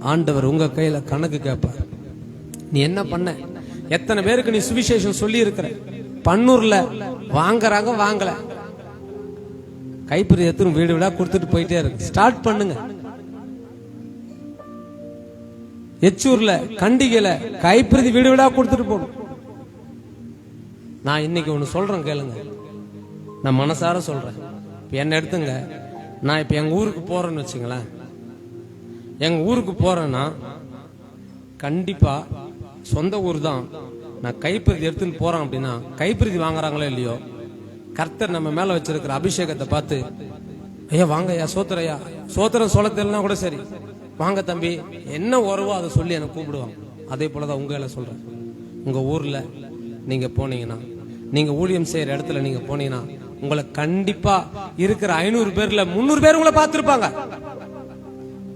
ஆண்டவர் உங்க கையில கணக்கு கேட்பார் நீ என்ன பண்ண? எத்தனை பேருக்கு நீ சுவிசேஷம் சொல்லி இருக்கிற பன்னூர்ல வாங்குறாங்க வாங்கல. கைப்பிரி எத்தனும் வீடு வீடா கொடுத்துட்டு போயிட்டே இருக்கு. ஸ்டார்ட் பண்ணுங்க. எச்சூர்ல கண்டிகையில கைப்பிரதி வீடு வீடா கொடுத்துட்டு போகணும். நான் இன்னைக்கு ஒண்ணு சொல்றேன் கேளுங்க. நான் மனசார சொல்றேன். இப்ப என்ன எடுத்துங்க. நான் இப்ப எங்க ஊருக்கு போறேன்னு வச்சுங்களேன். எங்க ஊருக்கு போறேன்னா கண்டிப்பா சொந்த ஊர் தான். நான் கைப்பிரதி எடுத்துன்னு போறேன் அப்படின்னா கைப்பிரதி வாங்குறாங்களோ இல்லையோ கர்த்தர் நம்ம மேல வச்சிருக்கிற அபிஷேகத்தை பார்த்து ஐயா வாங்க ஐயா சோத்திரையா சோத்திரம் சொல்ல தெரியலனா கூட சரி. வாங்க தம்பி என்ன உறவோ அதை சொல்லி எனக்கு கூப்பிடுவாங்க அதே போலதான் உங்களை சொல்றேன். உங்க ஊர்ல நீங்க போனீங்கன்னா நீங்க ஊழியம் செய்யற இடத்துல நீங்க போனீங்கன்னா உங்களை கண்டிப்பா இருக்கிற ஐநூறு பேர்ல முன்னூறு பேர் உங்களை பார்த்திருப்பாங்க.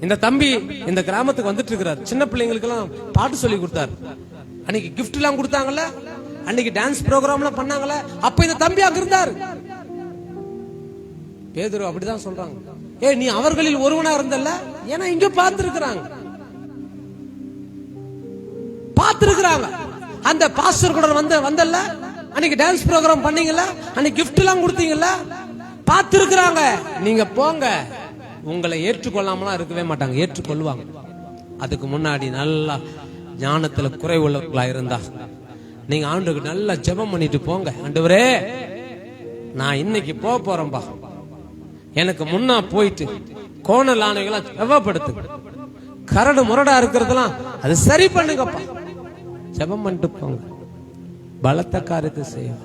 இந்த தம்பி இந்த கிராமத்துக்கு வந்துட்டு இருக்கிறார். சின்ன பிள்ளைங்களுக்கு எல்லாம் பாட்டு சொல்லி கொடுத்தாரு. அன்னைக்கு கிஃப்ட் எல்லாம் கொடுத்தாங்கல்ல? அன்னைக்கு டான்ஸ் ப்ரோக்ராம் எல்லாம் பண்ணாங்கல்ல? அப்ப இந்த தம்பி அங்க இருந்தார். பேதுரு அப்படிதான் சொல்றாங்க. ஏ நீ அவர்களில் ஒருவனா இருந்தல்ல? ஏன்னா இங்க பார்த்திருக்கிறாங்க. பார்த்திருக்கிறாங்க. அந்த பாஸ்டர் கூட வந்த வந்தல்ல? அன்னைக்கு டான்ஸ் ப்ரோக்ராம் பண்ணீங்கல்ல? அன்னைக்கு கிஃப்ட் எல்லாம் கொடுத்தீங்கல்ல? பார்த்திருக்கிறாங்க. நீங்க போங்க. உங்களை ஏற்றுக்கொள்ளாமலாம் இருக்கவே மாட்டாங்க ஏற்றுக்கொள்வாங்க. அதுக்கு முன்னாடி நல்லா ஞானத்துல குறைவுள்ளவர்களா இருந்தா. நீங்க ஆண்டுக்கு நல்லா ஜெபம் பண்ணிட்டு போங்க. ஆண்டவரே நான் இன்னைக்கு போக போறேன்பா. எனக்கு முன்னா போயிட்டு கோணல் ஆணைகளை செவ்வப்படுத்து கரடு முரடா இருக்கிறதெல்லாம் அது சரி பண்ணுங்கப்பா. ஜெபம் பண்ணிட்டு போங்க. பலத்த காரியத்தை செய்யும்